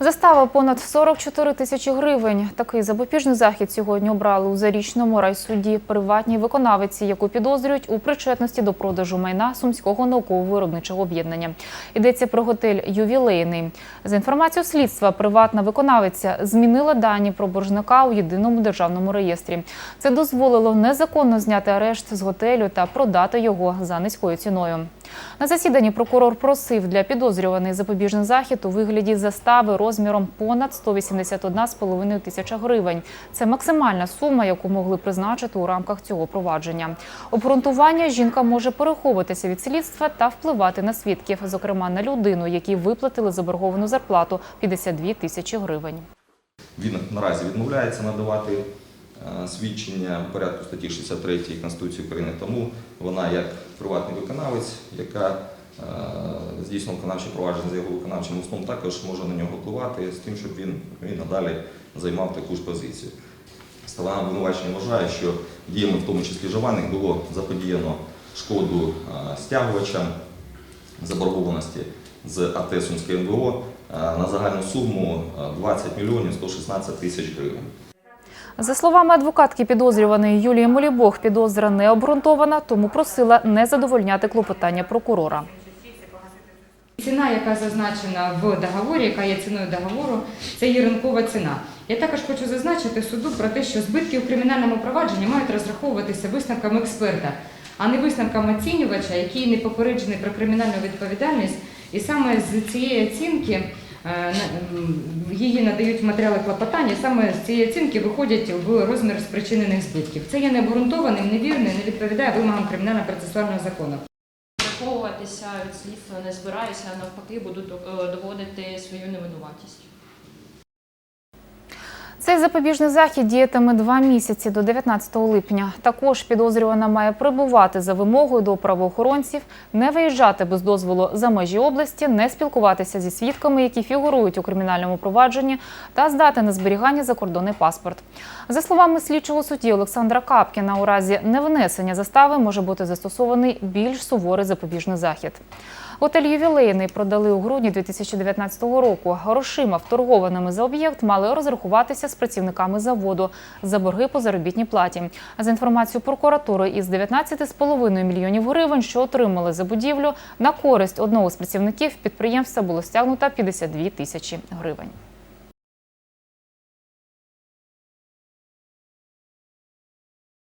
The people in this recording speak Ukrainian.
Застава понад 44 тисячі гривень. Такий запобіжний захід сьогодні обрали у зарічному райсуді приватній виконавиці, яку підозрюють у причетності до продажу майна сумського науково-виробничого об'єднання. Йдеться про готель Ювілейний. За інформацією слідства, приватна виконавиця змінила дані про боржника у єдиному державному реєстрі. Це дозволило незаконно зняти арешт з готелю та продати його за низькою ціною. На засіданні прокурор просив для підозрюваний запобіжний захід у вигляді застави розміром понад 181,5 тисяча гривень. Це максимальна сума, яку могли призначити у рамках цього провадження. Обґрунтування жінка може переховуватися від слідства та впливати на свідків, зокрема на людину, якій виплатили заборговану зарплату 52 тисячі гривень. Він наразі відмовляється надавати свідчення в порядку статті 63 Конституції України, тому вона як приватний виконавець, яка е, здійснила виконавче провадження за його виконавчим усном, також може на нього впливати з тим, щоб він, він надалі займав таку ж позицію. Сторона обвинувачення вважає, що діями, в тому числі Жованих, було заподіяно шкоду е, стягувачам заборгованості з АТ Сумське НВО е, на загальну суму е, 20 мільйонів 116 тисяч гривень. За словами адвокатки підозрюваної Юлії Молібог, підозра не обґрунтована, тому просила не задовольняти клопотання прокурора. Ціна, яка зазначена в договорі, яка є ціною договору, це є ринкова ціна. Я також хочу зазначити суду про те, що збитки у кримінальному провадженні мають розраховуватися висновками експерта, а не висновками оцінювача, який не попереджений про кримінальну відповідальність. І саме з цієї оцінки її надають матеріали клопотання, саме з цієї оцінки виходять в розмір спричинених збитків. Це є необґрунтованим, невірним, не відповідає вимогам кримінально-процесуального закону. Приховуватися від слідства не збираюся, а навпаки, буду е, доводити свою невинуватість. Цей запобіжний захід діятиме два місяці до 19 липня. Також підозрювана має прибувати за вимогою до правоохоронців, не виїжджати без дозволу за межі області, не спілкуватися зі свідками, які фігурують у кримінальному провадженні, та здати на зберігання закордонний паспорт. За словами слідчого судді Олександра Капкіна, у разі невнесення застави може бути застосований більш суворий запобіжний захід. Готель ювілейний продали у грудні 2019 року. Грошима, вторгованими за об'єкт, мали розрахуватися з працівниками заводу за борги по заробітній платі. За інформацією прокуратури, із 19,5 мільйонів гривень, що отримали за будівлю, на користь одного з працівників підприємства було стягнуто 52 тисячі гривень.